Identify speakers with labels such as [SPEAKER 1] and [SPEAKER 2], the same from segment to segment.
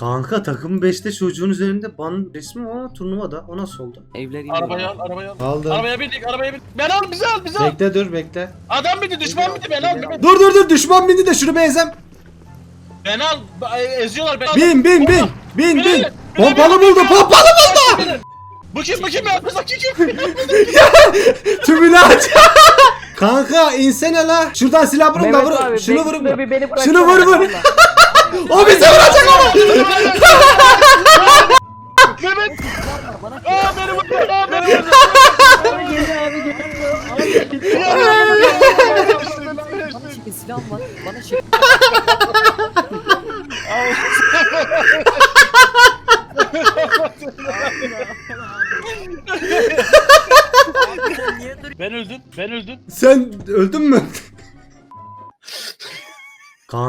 [SPEAKER 1] Kanka takım 5'te çocuğun üzerinde ban resmi ama turnuvada. O nasıl oldu?
[SPEAKER 2] Evler iniyor.
[SPEAKER 3] Arabaya al, arabaya al.
[SPEAKER 1] Aldım.
[SPEAKER 3] Arabaya bindik, arabaya bindik. Ben al, bizi al, bizi al.
[SPEAKER 1] Bekle dur bekle.
[SPEAKER 3] Adam bindi, düşman bindi, ben al. Ben,
[SPEAKER 1] Dur dur dur düşman bindi de şunu bir ezem.
[SPEAKER 3] ben al, Ba- eziyorlar beni.
[SPEAKER 1] Bin bin bin. Bin bin.
[SPEAKER 3] Bin.
[SPEAKER 1] Pompalı buldu pompalı buldu.
[SPEAKER 3] Bu kim, bu kim ya? Bu kim?
[SPEAKER 1] Tümünü aç. Kanka insene la. Şuradan silah vurun da vurun. Şunu vurun. Şunu vur vur. O bizi vuracak ama.
[SPEAKER 3] Mehmet! Aa beni vurdu, aa beni vurdu.
[SPEAKER 2] Silahım var. Bana çekin.
[SPEAKER 3] Ben öldüm, ben öldüm.
[SPEAKER 1] Sen öldün mü?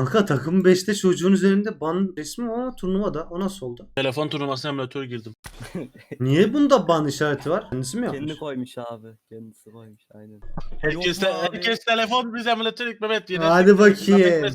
[SPEAKER 1] Kanka takım 5'te çocuğun üzerinde ban resmi var ama turnuvada. O nasıl oldu?
[SPEAKER 3] Telefon turnuvasına emülatör girdim.
[SPEAKER 1] Niye bunda ban işareti var? Kendisi mi yapmış?
[SPEAKER 2] Kendi koymuş abi. Kendisi koymuş aynen.
[SPEAKER 3] Herkes,
[SPEAKER 2] abi?
[SPEAKER 3] herkes telefon, biz emülatör Mehmet. Yine
[SPEAKER 1] Hadi bakayım.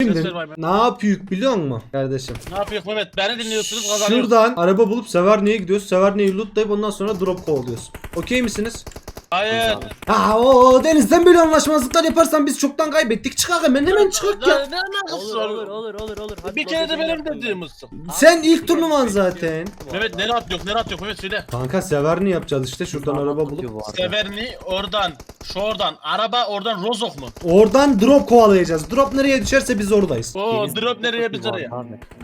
[SPEAKER 1] Şimdi ne yapıyor biliyor musun kardeşim?
[SPEAKER 3] Ne yapıyor Mehmet? Beni dinliyorsunuz, kazanıyorsunuz.
[SPEAKER 1] Şuradan araba bulup Severni'ye gidiyoruz. Severni'yi lootlayıp ondan sonra drop kovalıyoruz. Okey misiniz?
[SPEAKER 3] Hayır.
[SPEAKER 1] Ha o Deniz'den böyle anlaşmazlıklar yaparsan biz çoktan kaybettik. Çıkak hemen hemen çıkak ya.
[SPEAKER 3] Ne alakası
[SPEAKER 2] Olur
[SPEAKER 3] var?
[SPEAKER 2] olur olur olur olur. Hadi
[SPEAKER 3] Bir kere de benim
[SPEAKER 2] ben.
[SPEAKER 3] dediğim olsun.
[SPEAKER 1] Sen ilk turnuvan zaten.
[SPEAKER 3] Mehmet ne rahat yok, ne rahat yok Mehmet söyle.
[SPEAKER 1] Kanka Severni yapacağız işte şuradan araba bulup.
[SPEAKER 2] bu.
[SPEAKER 3] Severni oradan, şuradan, araba oradan Rozok mu?
[SPEAKER 1] Oradan drop kovalayacağız. Drop nereye düşerse biz oradayız.
[SPEAKER 3] Oo
[SPEAKER 2] Deniz
[SPEAKER 3] drop nereye biz oraya?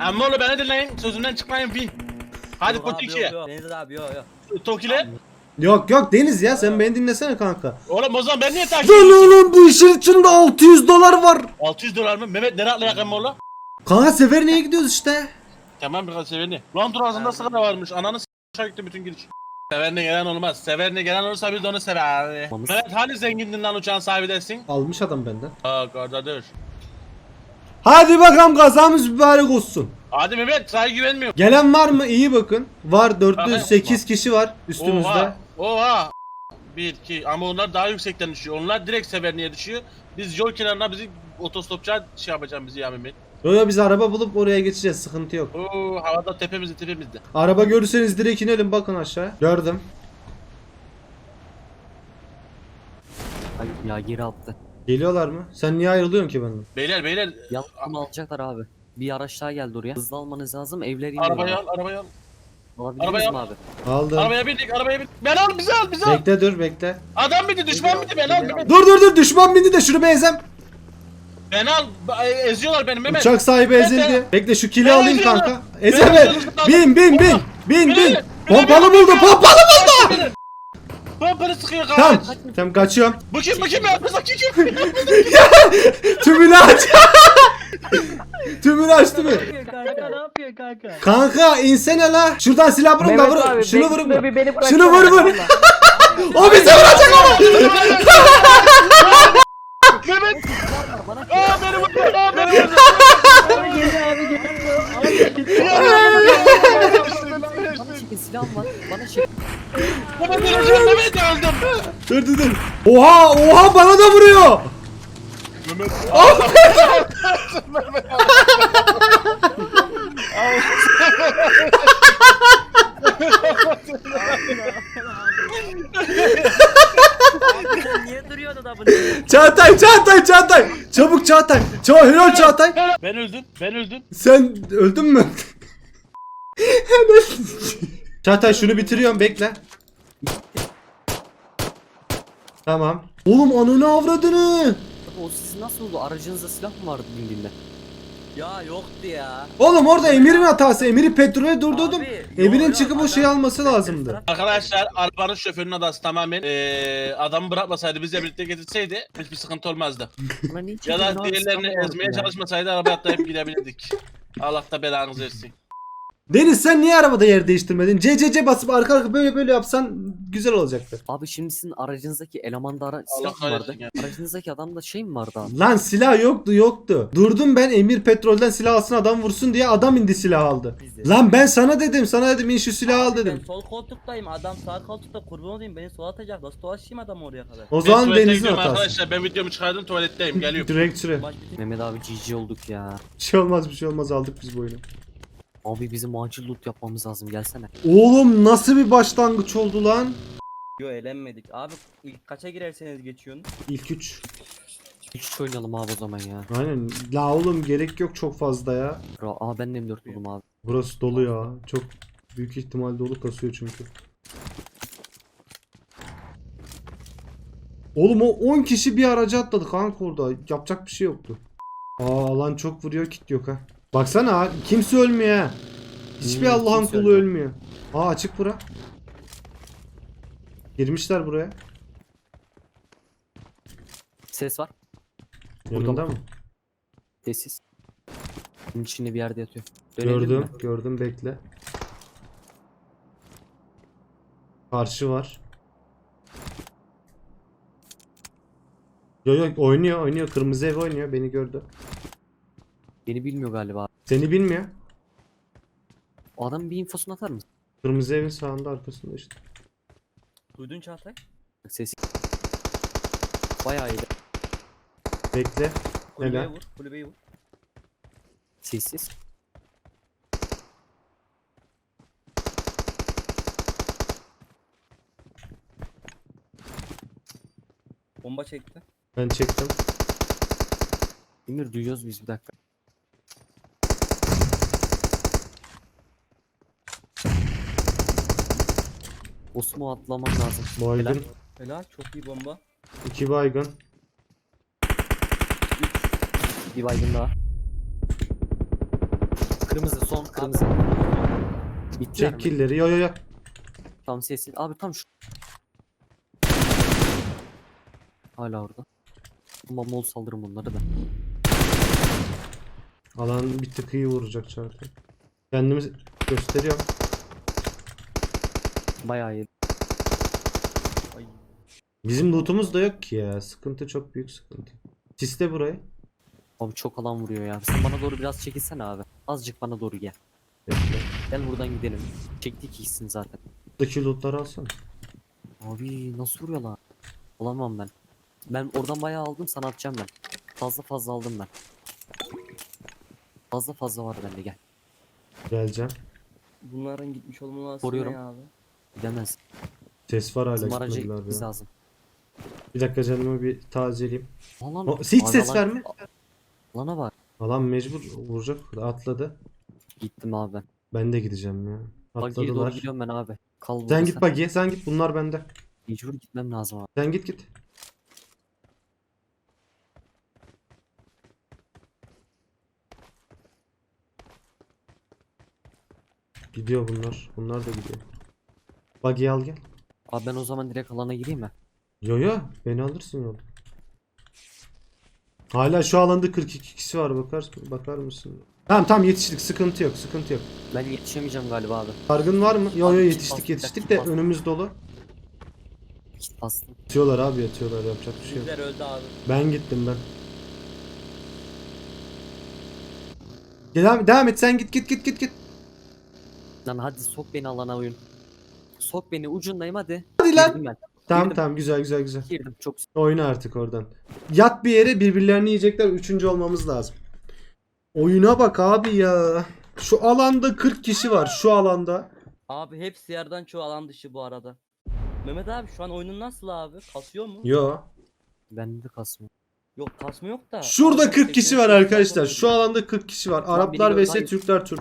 [SPEAKER 3] Ama oğlum beni dinleyin, sözümden çıkmayın fin. Hadi
[SPEAKER 2] Yok abi, yok, yok. Deniz abi yok yok.
[SPEAKER 3] Tokile.
[SPEAKER 1] Yok yok Deniz ya sen beni dinlesene kanka.
[SPEAKER 3] Oğlum o zaman ben niye takip
[SPEAKER 1] Lan
[SPEAKER 3] ediyorum?
[SPEAKER 1] oğlum bu işin içinde 600 dolar var.
[SPEAKER 3] 600 dolar mı? Mehmet nereye atlayak oğlum?
[SPEAKER 1] Kanka Severni'ye gidiyoruz işte.
[SPEAKER 3] Tamam biraz severni. Lan dur ağzında sigara varmış. Ananı s***a gitti bütün giriş. Severine gelen olmaz. Severine gelen olursa biz de onu sever. Mehmet hani zengindin lan uçağın sahibi dersin?
[SPEAKER 1] Almış adam benden.
[SPEAKER 3] Aa kardeş.
[SPEAKER 1] Hadi bakalım kazamız mübarek olsun.
[SPEAKER 3] Hadi Mehmet sana güvenmiyorum.
[SPEAKER 1] Gelen var mı? İyi bakın. Var 408
[SPEAKER 3] Aha.
[SPEAKER 1] kişi var üstümüzde.
[SPEAKER 3] Oha. Oha. 1 2 ama onlar daha yüksekten düşüyor. Onlar direkt Severni'ye düşüyor. Biz yol kenarına bizi otostopçuya şey yapacağım bizi ya Mehmet.
[SPEAKER 1] Yo yo biz araba bulup oraya geçeceğiz sıkıntı yok.
[SPEAKER 3] Oo havada tepemizde tepemizde.
[SPEAKER 1] Araba görürseniz direkt inelim bakın aşağı. Gördüm.
[SPEAKER 2] Ay, ya geri attı.
[SPEAKER 1] Geliyorlar mı? Sen niye ayrılıyorsun ki benden?
[SPEAKER 3] Beyler beyler
[SPEAKER 2] Yalnız bunu alacaklar abi. Bir araç daha geldi oraya. Hızlı almanız lazım. Evler iniyor.
[SPEAKER 3] arabaya al arabaya al. Arabaya
[SPEAKER 2] abi?
[SPEAKER 1] Aldım.
[SPEAKER 3] Arabaya bindik arabaya bindik. Ben al bizi al bizi al.
[SPEAKER 1] Bekle dur bekle.
[SPEAKER 3] Adam bindi düşman bindi ben al Mehmet.
[SPEAKER 1] Dur dur dur düşman bindi de şunu bir ezem.
[SPEAKER 3] Ben al Ba- eziyorlar beni Mehmet.
[SPEAKER 1] Uçak sahibi
[SPEAKER 3] Ben-
[SPEAKER 1] ezildi. Bekle şu kili
[SPEAKER 3] Ben
[SPEAKER 1] alayım
[SPEAKER 3] eziyorum.
[SPEAKER 1] kanka.
[SPEAKER 3] Ben
[SPEAKER 1] Ezeme. Bin bin bin. Bin bin.
[SPEAKER 3] Beni-
[SPEAKER 1] Pompalı buldu pompalı buldu.
[SPEAKER 3] Pompalı sıkıyor
[SPEAKER 1] Tamam.
[SPEAKER 3] kaç.
[SPEAKER 1] Tamam kaçıyorum.
[SPEAKER 3] Bu kim bu kim ya? Bu kim kim?
[SPEAKER 1] Tümünü aç. Tümünü açtı mı?
[SPEAKER 4] Kanka ne yapıyor kanka?
[SPEAKER 1] Kanka insene la. Şuradan silah vurun da
[SPEAKER 4] Mehmet
[SPEAKER 1] vurun.
[SPEAKER 4] abi,
[SPEAKER 1] Şunu
[SPEAKER 4] bekle
[SPEAKER 1] vurun.
[SPEAKER 4] bir beni bırak.
[SPEAKER 1] Şunu vur vur. O bizi vuracak ama.
[SPEAKER 3] Mehmet. Aa beni vurdu. Aa beni vurdu.
[SPEAKER 4] Abi geliyor abi geliyor.
[SPEAKER 2] Bana çekin silahım var. Bana çekin.
[SPEAKER 3] Mehmet öleceğim Mehmet öldüm.
[SPEAKER 1] Dur dur dur. Oha oha bana da vuruyor.
[SPEAKER 2] Niye duruyorsun adamın?
[SPEAKER 1] Çağatay Çağatay Çağatay. Çabuk Çağatay. Çabuk helal Çağatay.
[SPEAKER 3] Ben öldüm. Ben öldüm.
[SPEAKER 1] Sen öldün mü? Hemen. Çağatay şunu bitiriyorum bekle. Tamam. Oğlum ananı avradını.
[SPEAKER 2] O sizin nasıl oldu? Aracınızda silah mı vardı bindiğinde? Ya yoktu ya.
[SPEAKER 1] Oğlum orada Emir'in hatası. Emir'i petrole durdurdum.
[SPEAKER 2] Abi,
[SPEAKER 1] Emir'in
[SPEAKER 2] yok,
[SPEAKER 1] çıkıp o
[SPEAKER 2] adam-
[SPEAKER 1] şeyi alması lazımdı.
[SPEAKER 3] Arkadaşlar arabanın şoförünün adası tamamen eee adamı bırakmasaydı bizle birlikte getirseydi hiçbir sıkıntı olmazdı.
[SPEAKER 2] Niye
[SPEAKER 3] Ya
[SPEAKER 2] çekiyorsun
[SPEAKER 3] da
[SPEAKER 2] abi?
[SPEAKER 3] diğerlerini
[SPEAKER 2] Silah vardı
[SPEAKER 3] ezmeye
[SPEAKER 2] ya.
[SPEAKER 3] çalışmasaydı araba atlayıp gidebilirdik. Allah da belanızı versin.
[SPEAKER 1] Deniz sen niye arabada yer değiştirmedin? CCC basıp arka arka böyle böyle yapsan güzel olacaktı.
[SPEAKER 2] Abi şimdi sizin aracınızdaki elemanda ara silah mı
[SPEAKER 3] kahretsin
[SPEAKER 2] vardı?
[SPEAKER 3] ya.
[SPEAKER 2] Aracınızdaki adamda şey mi vardı abi?
[SPEAKER 1] Lan silah yoktu yoktu. Durdum ben Emir petrolden silah alsın adam vursun diye adam indi silah aldı. Lan ben sana dedim sana dedim in şu silahı al dedim.
[SPEAKER 4] Ben sol koltuktayım adam sağ koltukta kurban olayım beni sola atacak nasıl dolaşayım adam oraya kadar.
[SPEAKER 1] O
[SPEAKER 3] Ben
[SPEAKER 1] zaman
[SPEAKER 3] tuvalete
[SPEAKER 1] Deniz'in
[SPEAKER 3] gidiyorum
[SPEAKER 1] hatası.
[SPEAKER 3] Arkadaşlar ben videomu çıkardım tuvaletteyim geliyorum.
[SPEAKER 1] Direkt süre.
[SPEAKER 4] Bitti.
[SPEAKER 2] Mehmet abi GG olduk ya.
[SPEAKER 1] Bir şey olmaz bir şey olmaz aldık biz bu oyunu.
[SPEAKER 2] Abi bizim acil loot yapmamız lazım gelsene.
[SPEAKER 1] Oğlum nasıl bir başlangıç oldu lan?
[SPEAKER 4] Yo eğlenmedik. Abi ilk kaça girerseniz geçiyorsun.
[SPEAKER 1] İlk üç.
[SPEAKER 2] Hiç oynayalım abi o zaman ya.
[SPEAKER 1] Aynen. La oğlum gerek yok çok fazla ya.
[SPEAKER 2] Bro, aa ben de M4 buldum abi.
[SPEAKER 1] Burası dolu ya. Çok büyük ihtimal dolu kasıyor çünkü. Oğlum o 10 kişi bir araca atladı kanka orada. Yapacak bir şey yoktu. Aa alan çok vuruyor kit yok ha. Baksana kimse ölmüyor ha. Hiçbir
[SPEAKER 2] Hmm,
[SPEAKER 1] Allah'ın
[SPEAKER 2] kimse
[SPEAKER 1] kulu
[SPEAKER 2] ölmüyor.
[SPEAKER 1] ölmüyor. Aa açık bura. Girmişler buraya.
[SPEAKER 2] Ses var.
[SPEAKER 1] Yanında
[SPEAKER 2] mı?
[SPEAKER 1] mı?
[SPEAKER 2] Sessiz. Bunun içinde bir yerde yatıyor. Dönelim
[SPEAKER 1] Gördüm,
[SPEAKER 2] mi?
[SPEAKER 1] gördüm bekle. Karşı var. Yo yo oynuyor, oynuyor. Kırmızı ev oynuyor. Beni gördü.
[SPEAKER 2] Beni bilmiyor galiba.
[SPEAKER 1] Seni bilmiyor.
[SPEAKER 2] O adamın bir infosunu atar mısın?
[SPEAKER 1] Kırmızı evin sağında arkasında işte.
[SPEAKER 4] Duydun Çağatay?
[SPEAKER 2] Sesi. Bayağı iyi.
[SPEAKER 1] Bekle.
[SPEAKER 4] Kulübeye vur. Kulübeyi vur.
[SPEAKER 2] Sessiz.
[SPEAKER 4] Bomba çekti.
[SPEAKER 1] Ben çektim.
[SPEAKER 2] Emir duyuyoruz biz bir dakika. Osmo atlamam lazım.
[SPEAKER 1] Baygın.
[SPEAKER 2] Helal.
[SPEAKER 4] Helal çok iyi bomba.
[SPEAKER 1] iki baygın.
[SPEAKER 2] Bir baygın daha. Kırmızı son kırmızı. Bitti
[SPEAKER 1] Çek killleri. Yo yo yo.
[SPEAKER 2] Tam sessiz. Abi tam şu. Hala orada. Ama mol saldırın bunları da.
[SPEAKER 1] Alan bir tık iyi vuracak zaten. Kendimi gösteriyorum.
[SPEAKER 2] Bayağı iyi.
[SPEAKER 4] Ay.
[SPEAKER 1] Bizim lootumuz da yok ki ya. Sıkıntı çok büyük sıkıntı. Siste burayı.
[SPEAKER 2] Abi çok alan vuruyor ya. Sen bana doğru biraz çekilsene abi. Azıcık bana doğru gel.
[SPEAKER 1] Bekle.
[SPEAKER 2] Gel buradan gidelim. Çektik ikisini zaten.
[SPEAKER 1] Buradaki lootları alsana.
[SPEAKER 2] Abi nasıl vuruyor lan? Alamam ben. Ben oradan bayağı aldım sana atacağım ben. Fazla fazla aldım ben. Fazla fazla var bende gel.
[SPEAKER 1] Geleceğim.
[SPEAKER 4] Bunların gitmiş olmaları
[SPEAKER 2] Koruyorum.
[SPEAKER 4] ne abi?
[SPEAKER 2] Gidemez.
[SPEAKER 1] Ses var hala
[SPEAKER 2] Bizim araca
[SPEAKER 1] gitmediler
[SPEAKER 2] gitmemiz
[SPEAKER 1] ya.
[SPEAKER 2] lazım.
[SPEAKER 1] Bir dakika canımı bir tazeleyeyim.
[SPEAKER 2] Alan,
[SPEAKER 1] O- hiç ses
[SPEAKER 2] alan-
[SPEAKER 1] verme.
[SPEAKER 2] Alana bak.
[SPEAKER 1] Alan mecbur vuracak. Atladı.
[SPEAKER 2] Gittim abi ben.
[SPEAKER 1] Ben de gideceğim ya.
[SPEAKER 2] Doğru
[SPEAKER 1] Atladılar.
[SPEAKER 2] gidiyorum ben abi. Kal burada
[SPEAKER 1] Sen git bak sen git bunlar bende.
[SPEAKER 2] Mecbur gitmem lazım abi.
[SPEAKER 1] Sen git git. Gidiyor bunlar. Bunlar da gidiyor. Buggy al gel.
[SPEAKER 2] Abi ben o zaman direkt alana gireyim mi?
[SPEAKER 1] Yo yo beni alırsın yolda. Hala şu alanda 42 kişi var bakar bakar mısın? Tamam tamam yetiştik sıkıntı yok sıkıntı yok.
[SPEAKER 2] Ben yetişemeyeceğim galiba abi.
[SPEAKER 1] Sargın var mı? Yo yo yetiştik yetiştik de önümüz dolu.
[SPEAKER 2] Bastım.
[SPEAKER 1] Yatıyorlar abi yatıyorlar yapacak bir şey yok.
[SPEAKER 4] Bizler öldü abi.
[SPEAKER 1] Ben gittim ben. Devam, devam et sen git git git git git.
[SPEAKER 2] Lan hadi sok beni alana oyun. Sok beni ucundayım hadi.
[SPEAKER 1] Hadi lan.
[SPEAKER 2] Girdim ben.
[SPEAKER 1] Tamam
[SPEAKER 2] Girdim.
[SPEAKER 1] tamam güzel güzel güzel.
[SPEAKER 2] Girdim çok
[SPEAKER 1] Oyna artık oradan. Yat bir yere birbirlerini yiyecekler. Üçüncü olmamız lazım. Oyuna bak abi ya. Şu alanda 40 kişi var şu alanda.
[SPEAKER 4] Abi hepsi yerden çoğu alan dışı bu arada. Mehmet abi şu an oyunun nasıl abi? Kasıyor mu?
[SPEAKER 1] Yo.
[SPEAKER 2] Bende de kasmıyor.
[SPEAKER 4] Yok kasma yok da.
[SPEAKER 1] Şurada
[SPEAKER 4] Abi
[SPEAKER 1] 40 kişi var
[SPEAKER 4] 88
[SPEAKER 1] arkadaşlar. Şu alanda 40 kişi var. Araplar vs. Türkler Türk.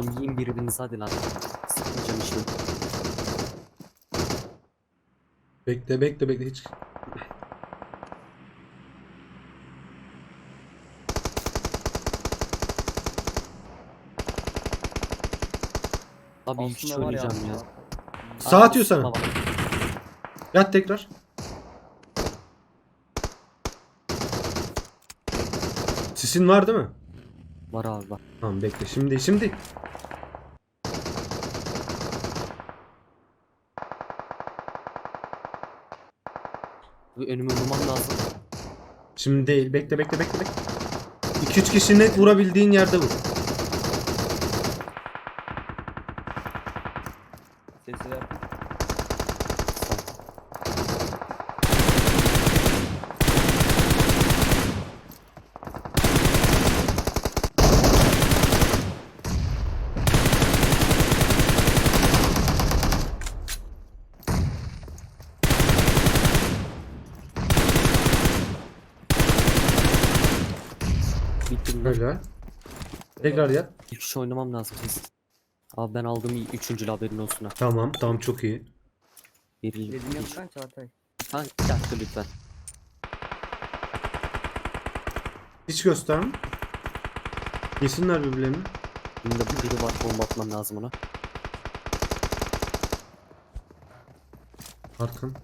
[SPEAKER 2] Oğlum yiyin birbirinizi hadi lan. Sıkmayacağım işte.
[SPEAKER 1] Bekle bekle bekle hiç.
[SPEAKER 2] Abi hiç
[SPEAKER 4] Aslında var ya.
[SPEAKER 2] ya.
[SPEAKER 1] Sağ
[SPEAKER 2] Abi,
[SPEAKER 1] atıyor sana.
[SPEAKER 2] baba.
[SPEAKER 1] Yat tekrar. Sisin var değil mi?
[SPEAKER 2] Var abi var.
[SPEAKER 1] Tamam bekle şimdi şimdi.
[SPEAKER 2] Bu Önümü vurmam lazım.
[SPEAKER 1] Şimdi değil. Bekle bekle bekle bekle. 2-3 kişi net vurabildiğin yerde vur.
[SPEAKER 4] Sesi ver.
[SPEAKER 2] Bitti bunlar.
[SPEAKER 1] Öyle. Tekrar yap.
[SPEAKER 2] İlk üç oynamam lazım siz. Abi ben aldım üçüncü haberin olsun ha.
[SPEAKER 1] Tamam tamam çok iyi.
[SPEAKER 2] Verildi.
[SPEAKER 4] Dedim yapsan Çağatay.
[SPEAKER 2] Ha bir dakika lütfen.
[SPEAKER 1] Hiç gösterme. Yesinler birbirlerini.
[SPEAKER 2] Bunda biri var bomba atmam lazım ona.
[SPEAKER 1] Arkan.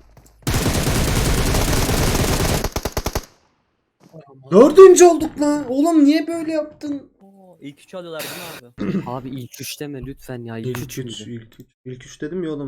[SPEAKER 1] Dördüncü olduk lan. Oğlum niye böyle yaptın?
[SPEAKER 4] Oo, ilk üçü alıyorlar değil mi abi?
[SPEAKER 2] Abi ilk üç deme lütfen ya. İlk,
[SPEAKER 1] İlk
[SPEAKER 2] üç
[SPEAKER 1] üç, ilk üç. İlk üç dedim ya oğlum.